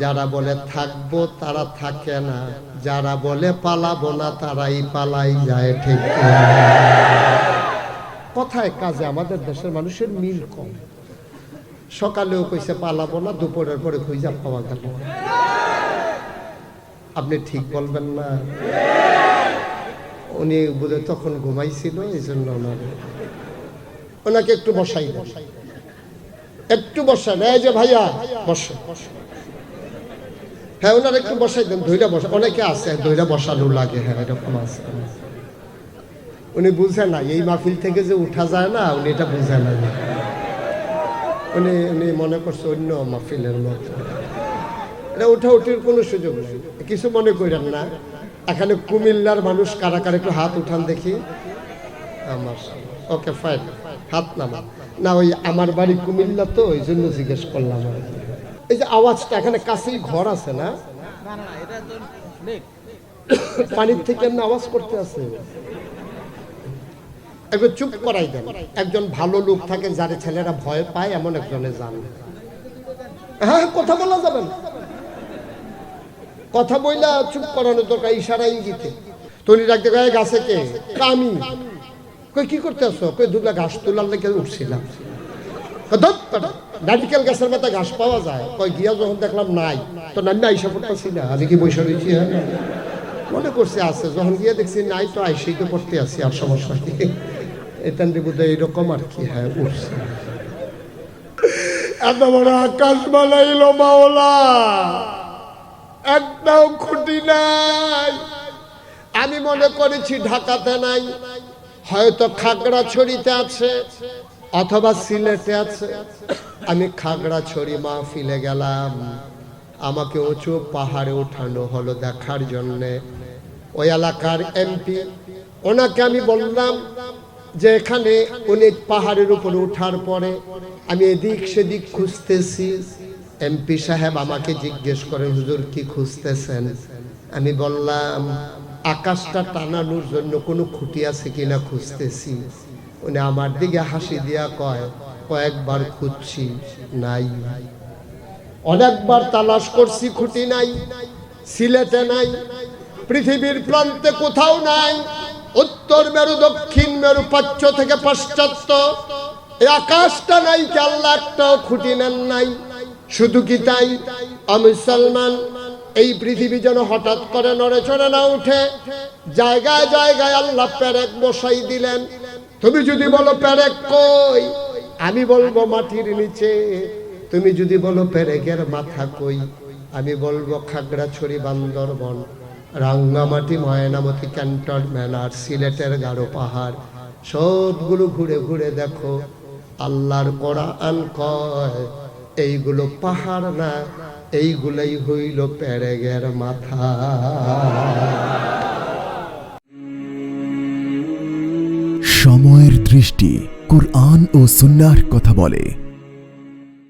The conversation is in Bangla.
যারা বলে থাকব তারা থাকে না। যারা বলে পালাবো না তারাই পালাই যায়, ঠিক কথায় কাজে আমাদের দেশের মানুষের মিল কম। সকালেও কইছে পালাবো না, দুপুরের পরে খুঁজা পাওয়া গেল। আপনি ঠিক বলবেন না? উনি বোধ তখন ঘুমাইছিল এই জন্য ওনাকে একটু বসাই দেন। একটু বসান, এই যে ভাইয়া বসো হ্যাঁ ওনার একটু বসাই দেন ধৈরা বসা অনেকে আছে ধৈরা বসানো লাগে হ্যাঁ এরকম আছে। উনি বুঝে না এই মাহফিল থেকে যে উঠা যায় না, উনি এটা বুঝে না উনি উনি মনে করছে অন্য মাহফিলের মতো। এটা উঠা উঠির কোনো সুযোগ নেই। কিছু মনে করেন না। এখানে কুমিল্লার মানুষ কারা কারা একটু হাত উঠান দেখি। আমার ওকে ফাইন হাত নামা না, ওই আমার বাড়ি কুমিল্লা তো, ওই জন্য জিজ্ঞেস করলাম আর কি। এই যে আওয়াজটা এখানে কাছেই ঘর আছে না? পানির থেকে এমনি আওয়াজ করতে আছে। একবার চুপ করাই দেন। একজন ভালো লোক থাকে যারে ছেলেরা ভয় পায় এমন একজনে যান। হ্যাঁ কথা বলা যাবে না। কথা বইলা চুপ করানো দরকার ইশারা ইঙ্গিতে। তনি রাখতে গায়ে গাছে কে? কামি কই কি করতে আসো কই দুলা ঘাস তোলার লেগে উঠছিলাম। নারিকেল গাছের মাথা ঘাস পাওয়া যায়। কই গিয়া যখন দেখলাম নাই, তো নামি আইসা পড়তেছি না, আমি কি বসে রয়েছি হ্যাঁ? মনে করছে আছে, যখন গিয়ে দেখছি নাই তো আইসেই তো করতে আছি, আর সমস্যা কি? এটা বোধ এইরকম আর কি হ্যাঁ উঠছে। এত বড় আকাশ বানাইলো মাওলা। একটাও খুঁটি নাই। আমি মনে করেছি ঢাকাতে নাই, হয়তো খাগড়াছড়িতে আছে। অথবা সিলেটে আছে। আমি খাগড়াছড়ি মাহফিলে গেলাম। আমাকে উঁচু পাহাড়ে উঠানো হলো দেখার জন্যে। ওই এলাকার এমপি, ওনাকে আমি বললাম যে এখানে উনি পাহাড়ের উপরে ওঠার পরে আমি এদিক সেদিক খুঁজতেছি। এমপি সাহেব আমাকে জিজ্ঞেস করেন, হুজুর, কি খুঁজতেছেন? আমি বললাম, আকাশটা টানানোর জন্য কোনো খুঁটি আছে কিনা খুঁজতেছি। উনি আমার দিকে হাসি দিয়া কয়, কয়েকবার খুঁজছি নাই। অনেকবার তালাশ করছি, খুঁটি নাই, সিলেটে নাই, পৃথিবীর প্রান্তে কোথাও নাই। উত্তর মেরু, দক্ষিণ মেরু পাচ্য থেকে পাশ্চাত্য। আকাশটা নাই আল্লাহ একটাও খুঁটি নেন নাই। শুধু কি তাই? আমি সালমান এই পৃথিবী যেন হঠাৎ করে নড়ে চড়ে না উঠে। জায়গায় জায়গায় আল্লাহ প্যারেক বসাই দিলেন। তুমি যদি বলো প্যারেক কই? আমি বলব মাটির নিচে। তুমি যদি বলো পেরেকের মাথা কই? আমি বলব খাগড়াছড়ি বান্দরবন রাঙ্গামাটি ময়নামতি ক্যান্টনমেন্ট আর সিলেটের গাঢ় পাহাড়। সবগুলো ঘুরে ঘুরে দেখো, আল্লাহর কোরআন কয়, এইগুলো পাহাড় না, এইগুলোই হইল পেরেগের মাথা। সময়ের দৃষ্টি কুরআন ও সুন্নার কথা বলে।